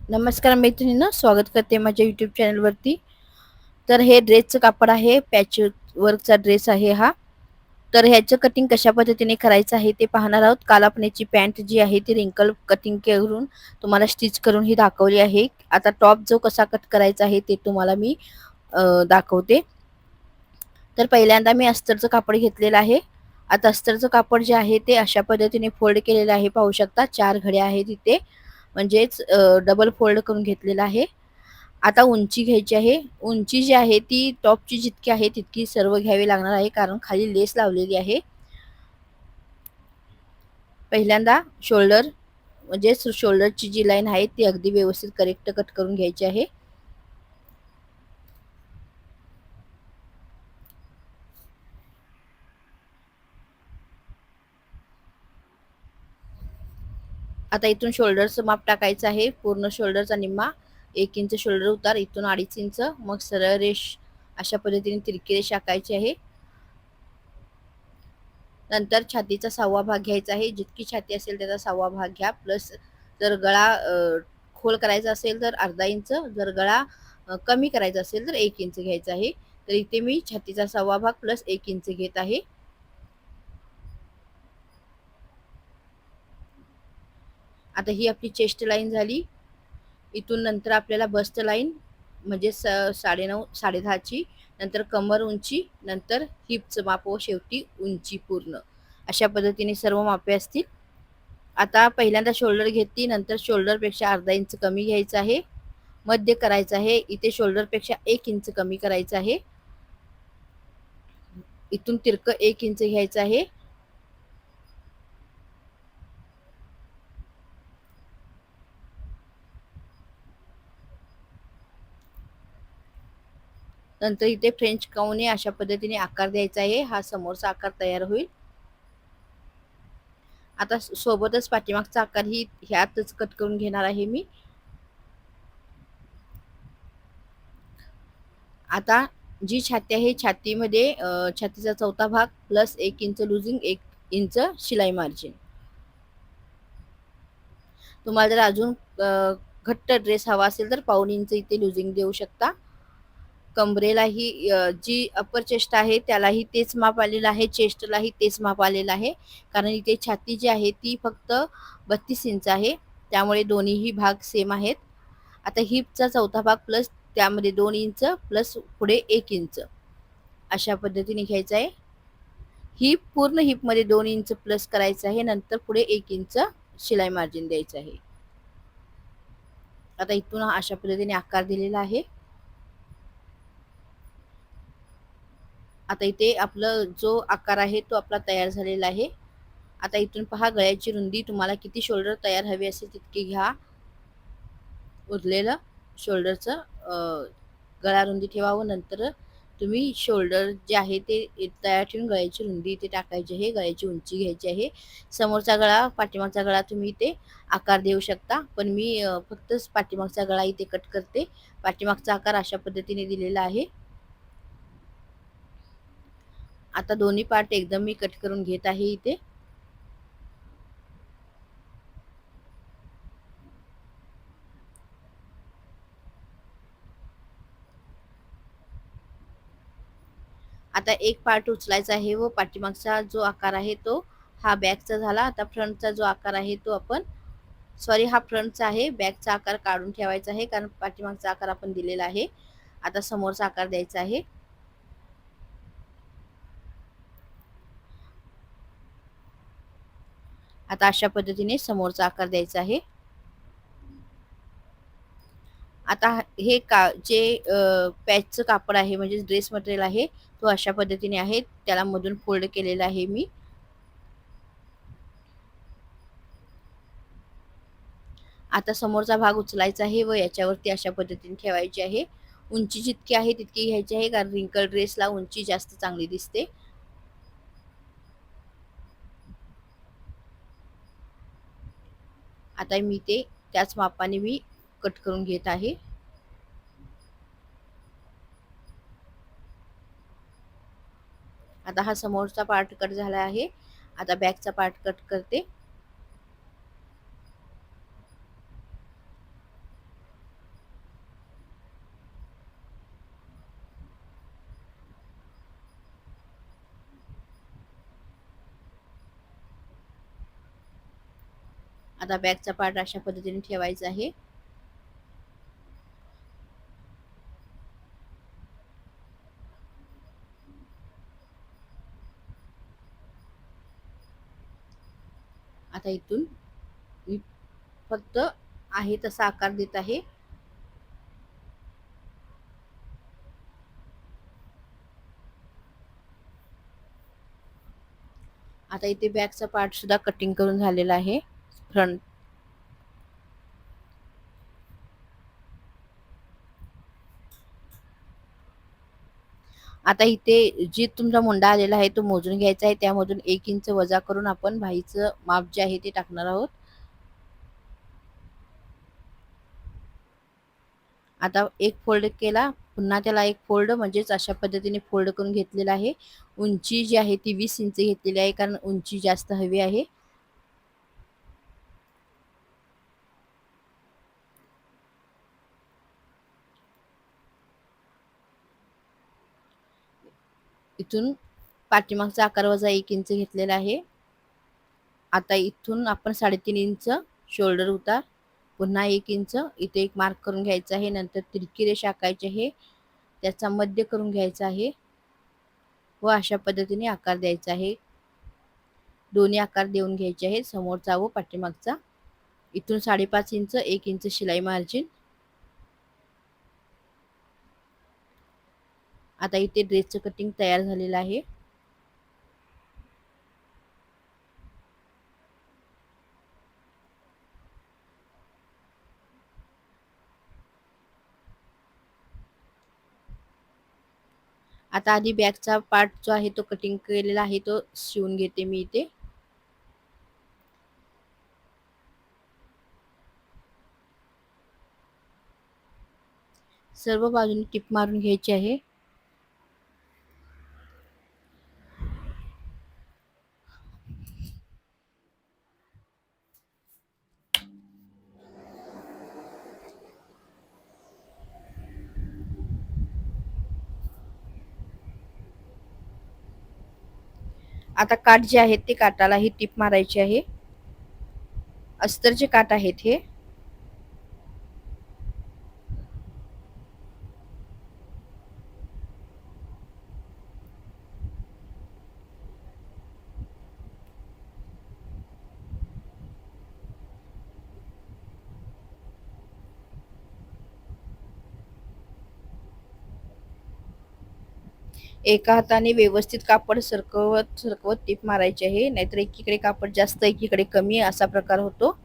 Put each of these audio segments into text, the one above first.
नमस्कार मैत्रिणींना स्वागत करते माझ्या यूट्यूब चॅनलवरती तर हे ड्रेसचं कापड आहे पॅच वर्कचा ड्रेस आहे हा. तर ह्याचं कटिंग कशा पद्धतीने करायचं आहे ते पाहणार आहोत. कालापण्याची पॅन्ट जी आहे ती रिंकल कटिंग करून तुम्हाला स्टिच करून ही दाखवली आहे. आता टॉप जो कसा कट करायचा आहे ते तुम्हाला मी दाखवते. तर पहिल्यांदा मी अस्तरचं कापड घेतलेलं आहे. आता अस्तरचं कापड जे आहे ते अशा पद्धतीने फोल्ड केलेलं आहे. पाहू शकता चार घड्या आहेत तिथे म्हणजेच डबल फोल्ड करून घेतलेला आहे. आता उंची घ्यायची आहे. उंची जी आहे ती टॉपची जितकी आहे तितकी सर्व घ्यावी लागणार आहे कारण खाली लेस लावलेली आहे. पहिल्यांदा शोल्डर म्हणजेच शोल्डरची जी लाईन आहे ती अगदी व्यवस्थित करेक्ट कट करून घ्यायची आहे. आता इथून शोल्डरचं माप टाकायचं आहे. पूर्ण शोल्डरचा निम्मा एक इंच शोल्डर उतार. इथून अडीच इंच मग सरळ रेष अशा पद्धतीने तिरकी रेष टाकायची आहे. नंतर छातीचा सहावा भाग घ्यायचा आहे. जितकी छाती असेल त्याचा सहावा भाग घ्या. प्लस जर गळा खोल करायचा असेल तर अर्धा इंच जर गळा कमी करायचा असेल तर एक इंच घ्यायचा आहे. तर इथे मी छातीचा सहावा भाग प्लस एक इंच घेत आहे. आता ही आपली चेस्ट लाईन झाली. इथून नंतर आपल्याला बस्ट लाईन म्हणजे स साडेनऊ साडेदहाची नंतर कमर उंची नंतर हिपचं माप व शेवटी उंची पूर्ण. अशा पद्धतीने सर्व मापे असतील. आता पहिल्यांदा शोल्डर घेतली नंतर शोल्डरपेक्षा अर्धा इंच कमी घ्यायचं आहे. मध्य करायचं आहे इथे शोल्डरपेक्षा एक इंच कमी करायचं आहे. इथून तिरकं एक इंच घ्यायचं आहे. नंतर इथे फ्रेंच काऊने अशा पद्धतीने आकार द्यायचा आहे हा समोरचा आकार तयार होईल. आता सोबतच पाठीमागचा आकार ही ह्यातच कट करून घेणार आहे मी. आता जी छाती आहे छातीमध्ये छातीचा चौथा भाग प्लस एक इंच लुझिंग एक इंच शिलाई मार्जिन तुम्हाला जर अजून घट्ट ड्रेस हवा असेल तर पाऊन इंच इथे लुझिंग देऊ शकता. कमरेलाही जी अपर चेस्ट आहे त्यालाही तेच माप आलेलं आहे चेस्टलाही तेच माप आलेलं आहे. कारण इथे छाती जी आहे ती फक्त बत्तीस इंच आहे. त्यामुळे दोन्हीही भाग सेम आहेत. आता हिपचा चौथा भाग प्लस त्यामध्ये दोन इंच प्लस पुढे एक इंच अशा पद्धतीने घ्यायचं आहे. हिप पूर्ण हिपमध्ये दोन इंच प्लस करायचं आहे. नंतर पुढे एक इंच शिलाई मार्जिन द्यायचं आहे. आता इथून अशा पद्धतीने आकार दिलेला आहे. आता इथे आपलं जो आकार आहे तो आपला तयार झालेला आहे. आता इथून पहा गळ्याची रुंदी तुम्हाला किती शोल्डर तयार हवी असेल तितकी घ्या. उरलेलं शोल्डरचं गळा रुंदी ठेवावं नंतर तुम्ही शोल्डर जे आहे ते तयार ठेवून गळ्याची रुंदी इथे टाकायची आहे गळ्याची उंची घ्यायची आहे. समोरचा गळा पाठीमागचा गळा तुम्ही इथे आकार देऊ शकता. पण मी फक्त पाठीमागचा गळा इथे कट करते. पाठीमागचा आकार अशा पद्धतीने दिलेला आहे. आता दोन्ही पार्ट एकदम मी कट करून घेत आहे इथे. आता एक पार्ट उचलायचा आहे व पाठीमागचा जो आकार आहे तो हा बॅगचा झाला. आता फ्रंटचा जो आकार आहे तो आपण सॉरी हा फ्रंटचा आहे. बॅगचा आकार काढून ठेवायचा आहे कारण पाठीमागचा आकार आपण दिलेला आहे. आता समोरचा आकार द्यायचा आहे. आता अशा पद्धतीने समोरचा आकार द्यायचा आहे. आता हे का जे पॅचचं कापड आहे म्हणजे ड्रेस मटेरियल आहे तो अशा पद्धतीने आहे. त्याला मधून फोल्ड केलेला आहे मी. आता समोरचा भाग उचलायचा आहे व याच्यावरती अशा पद्धतीने ठेवायची आहे. उंची जितकी आहे तितकी घ्यायची आहे कारण रिंकल ड्रेसला उंची जास्त चांगली दिसते. आता मी ते त्याच मापाने मी कट करून घेत आहे. आता हा समोरचा पार्ट कट झाला आहे. आता बॅकचा पार्ट कट करते. आता बॅगचा पार्ट अशा पद्धतीने ठेवायचा आहे. आता इथून मी फक्त आहे तसा आकार देत आहे. आता इथे बॅगचा पार्ट सुद्धा कटिंग करून झालेला आहे. फ्रंट. आता इथे जे तुमचा मुंडा आलेला आहे तो मोजून घ्यायचा आहे. त्यामधून एक इंच वजा करून आपण भाईचं माप जे आहे ते टाकणार आहोत. आता एक फोल्ड केला. पुन्हा त्याला एक फोल्ड म्हणजेच अशा पद्धतीने फोल्ड करून घेतलेला आहे. उंची जी आहे ती वीस इंच घेतलेली आहे कारण उंची जास्त हवी आहे. इथून पाठीमागचा आकार वजा एक इंच घेतलेला आहे. आता इथून आपण साडेतीन इंच शोल्डर उतार. पुन्हा एक इंच. इथे एक मार्क करून घ्यायचा आहे. नंतर तिरकी रेष आकायची आहे. त्याचा मध्य करून घ्यायचा आहे. व अशा पद्धतीने आकार द्यायचा आहे. दोन्ही आकार देऊन घ्यायचे आहेत. समोरचा व पाठीमागचा. इथून साडेपाच इंच एक इंच शिलाई मार्जिन. आता इथे ड्रेसचं कटिंग तयार झालेलं आहे. आता आधी बॅगचा पार्ट जो आहे तो कटिंग केलेला आहे तो शिवून घेते मी इथे. सर्व बाजूने टिप मारून घ्यायची आहे. आता काठ जे आहेत ते काटाला ही टीप मारायची आहे. अस्तरचे काठ आहेत हे. एका हाताने व्यवस्थित कापड सरकवत सरकवत टीप मारायची आहे. नाहीतर एकीकडे कापड जास्त एकीकडे कमी असा प्रकार होतो.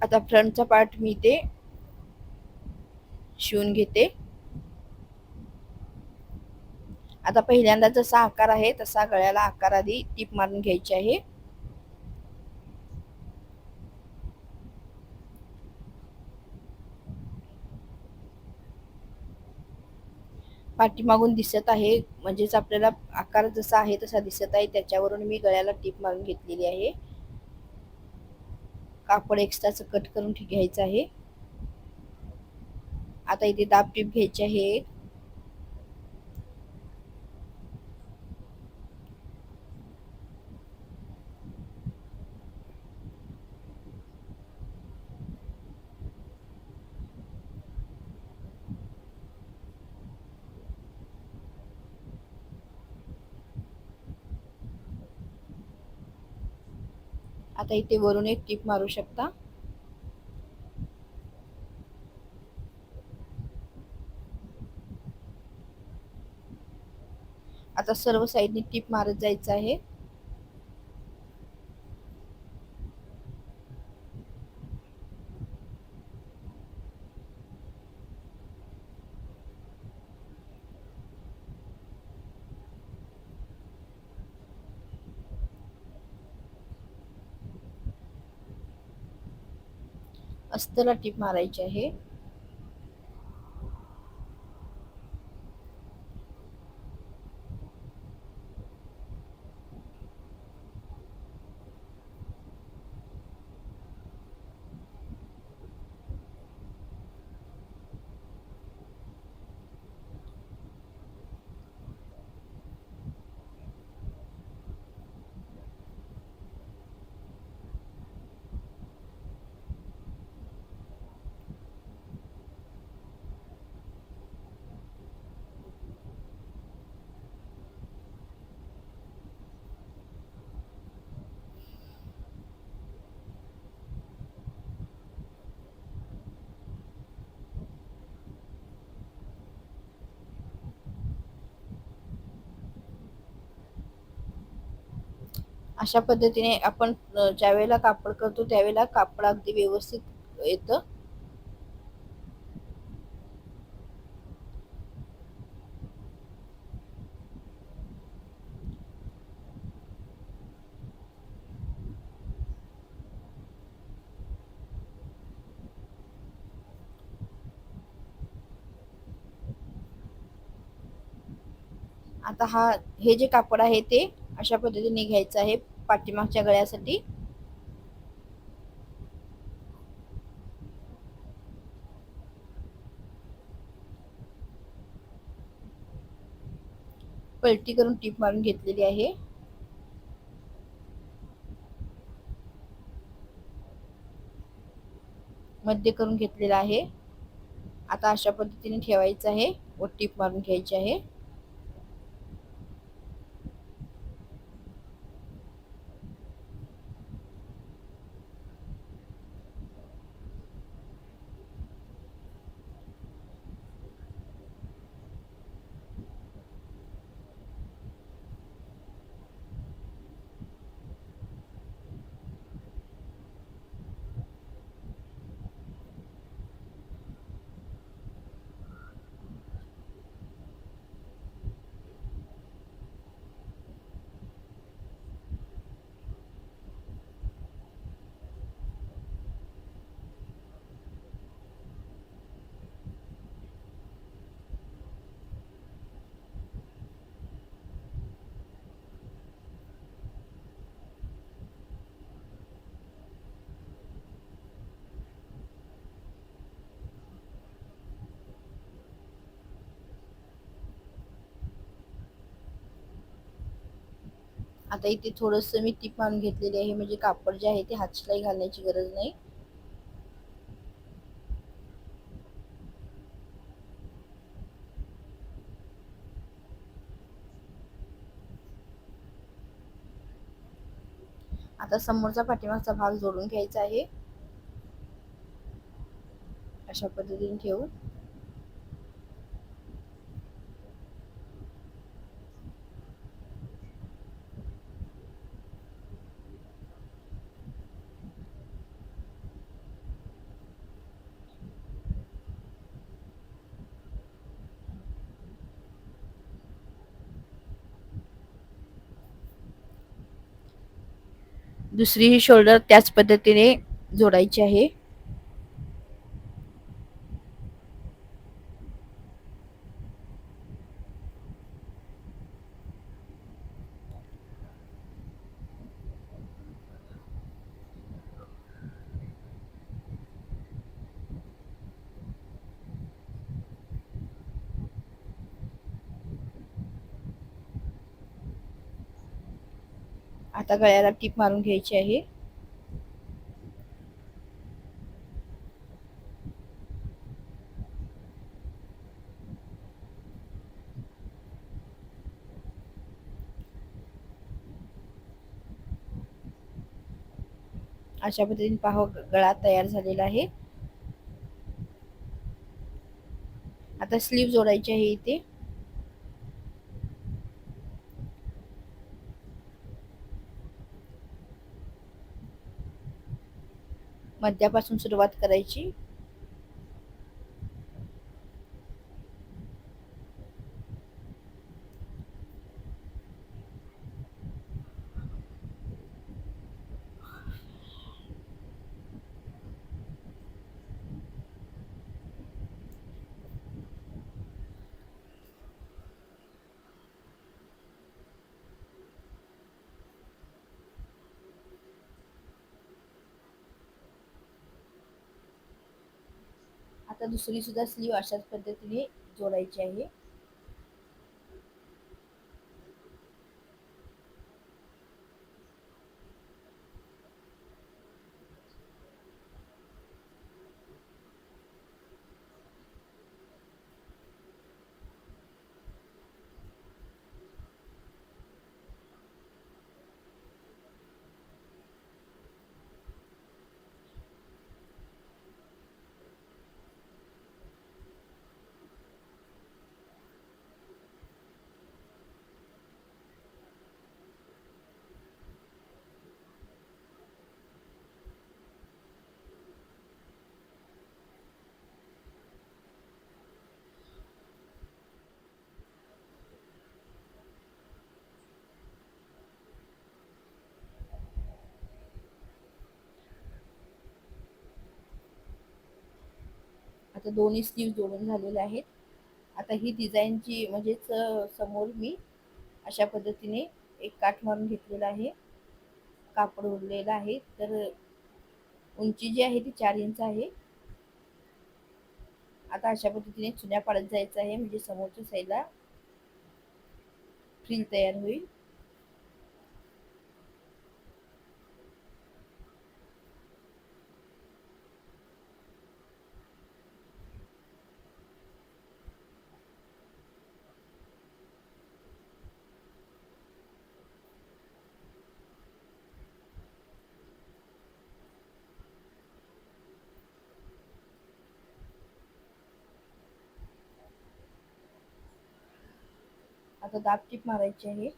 आता फ्रंटचा पार्ट मी ते शिवून घेते. आता पहिल्यांदा जसा आकार आहे तसा गळ्याला आकार आधी टीप मारून घ्यायची आहे. पाठीमागून दिसत आहे. म्हणजेच आपल्याला आकार जसा आहे तसा दिसत आहे. त्याच्यावरून मी गळ्याला टीप मारून घेतलेली आहे. कापड एक्स्ट्राच कट करून घ्यायचं आहे. आता इथे दाब टीप घ्यायची आहे. आता इथे वरून एक टीप मारू शकता. आता सर्व साईडनी टीप मारत जायचं आहे. अस्तला टीप मारायची आहे. अशा पद्धतीने आपण ज्यावेळेला कापड करतो त्यावेळेला कापड अगदी व्यवस्थित येतं. आता हा हे जे कापड आहे ते अशा पद्धतीने घ्यायचं आहे. पाठीमागच्या गळ्यासाठी. पलटी करून टीप मारून घेतलेली आहे. मध्य करून घेतलेला आहे. आता अशा पद्धतीने ठेवायचं आहे. व टीप मारून घ्यायची आहे. आता इथे थोडस मी टीप मारून घेतलेली आहे. म्हणजे कापड जे आहे ते हातशिलाई घालण्याची गरज नाही. आता समोरचा पाठीमागचा भाग जोडून घ्यायचा आहे. अशा पद्धतीने ठेवून. दुसरी ही शोल्डर त्याच पद्धतीने जोडायची आहे. आता गळ्याला टीप मारून घ्यायची आहे. अशा पद्धतीने पाहो गळा तयार झालेला आहे. आता स्लीव जोडायची आहे इथे. मध्यापासून सुरुवात करायची. आता दुसरी सुद्धा स्लीव अशाच पद्धतीने जोडायची आहे. आता दोन्ही स्लीव जोडून झालेले आहेत. आता ही डिझाईनची म्हणजेच समोर मी अशा पद्धतीने एक काठ मारून घेतलेला आहे. कापड उरलेलं आहे. तर उंची जी आहे ती चार इंच आहे. आता अशा पद्धतीने चुन्या पाडत जायचं आहे. म्हणजे समोरच्या साईडला फ्रिल तयार होईल. आता दाब टीप मारायची आहे.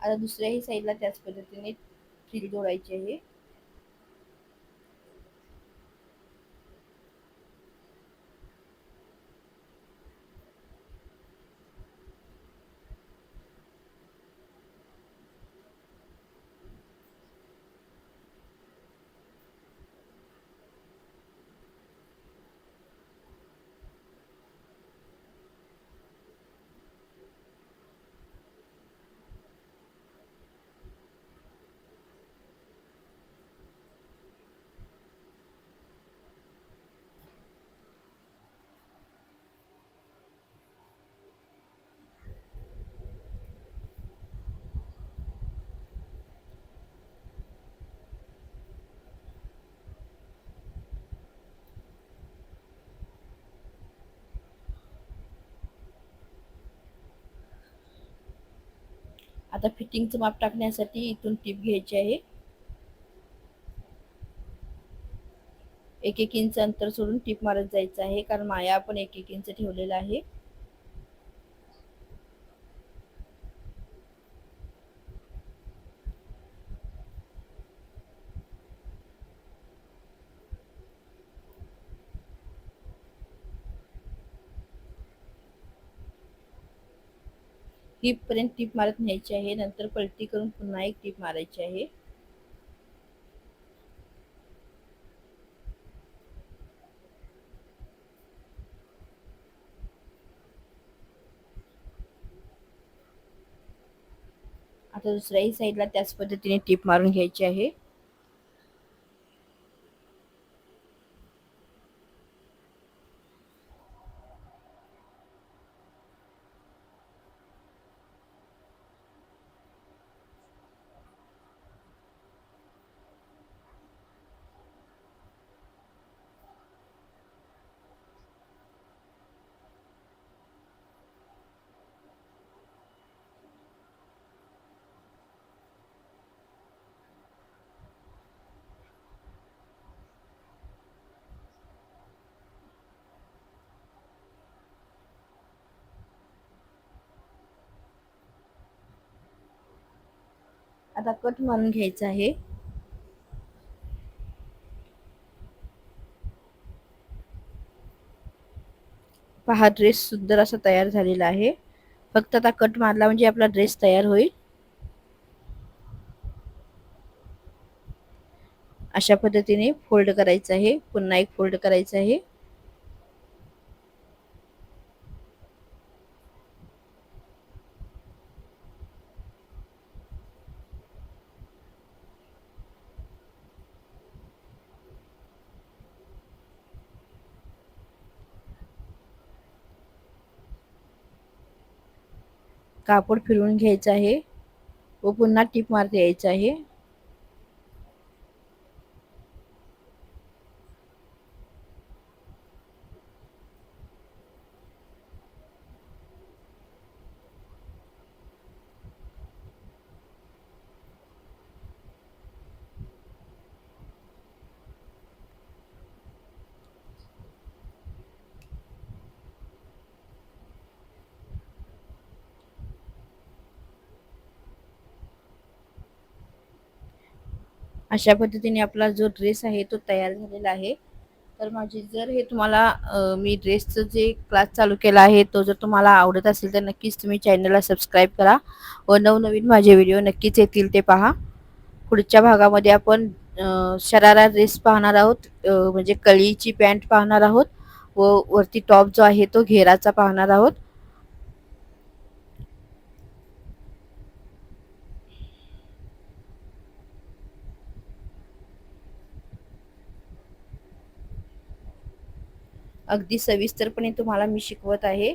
आता दुसऱ्याही साईडला त्याच पद्धतीने फ्रिल जोडायची आहे. आता फिटिंगचं माप टाकण्यासाठी इथून टीप घ्यायची आहे. एक एक इंच अंतर सोडून टीप मारत जायचं आहे कारण माया आपण एक एक इंच ठेवलेला आहे. पर्यंत टीप मारत न्यायची आहे. नंतर पलटी करून पुन्हा एक टीप मारायची आहे. आता दुसऱ्याही साईडला त्याच पद्धतीने टीप मारून घ्यायची आहे. आता कट मारून घ्यायचा आहे. पहा ड्रेस सुंदर असा तयार झालेला आहे. फक्त आता कट मारला म्हणजे आपला ड्रेस तयार होईल. अशा पद्धतीने फोल्ड करायचं आहे. पुन्हा एक फोल्ड करायचं आहे. कापड फिरवून घ्यायचं आहे व पुन्हा टीप मारता यायचं आहे. अशा पद्धतीने आपला जो ड्रेस आहे तो तयार झालेला आहे. तर माझी जर हे तुम्हाला मी ड्रेसचं जे क्लास चालू केला आहे तो जर तुम्हाला आवडत असेल तर नक्कीच तुम्ही चॅनलला सबस्क्राईब करा व नवनवीन माझे व्हिडिओ नक्कीच येतील ते पहा. पुढच्या भागामध्ये आपण शरारा ड्रेस पाहणार आहोत म्हणजे कळीची पॅन्ट पाहणार आहोत व वरती टॉप जो आहे तो घेराचा पाहणार आहोत. अगदी सविस्तरपणे तुम्हाला मी शिकवत आहे.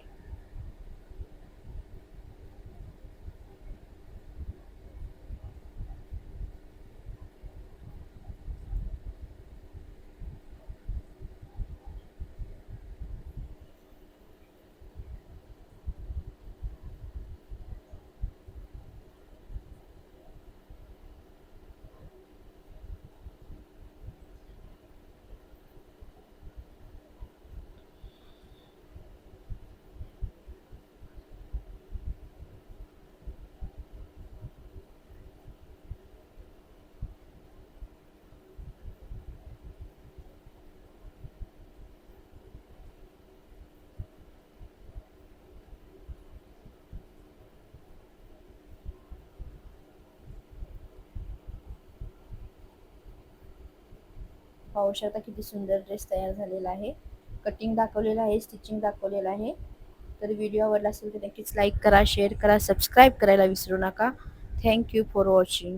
पाहू शकता किती सुंदर ड्रेस तयार झालेला आहे. कटिंग दाखवलेलं आहे स्टिचिंग दाखवलेलं आहे. तर व्हिडिओ आवडला असेल तर नक्कीच लाईक करा शेअर करा सबस्क्राईब करायला विसरू नका. Thank you for watching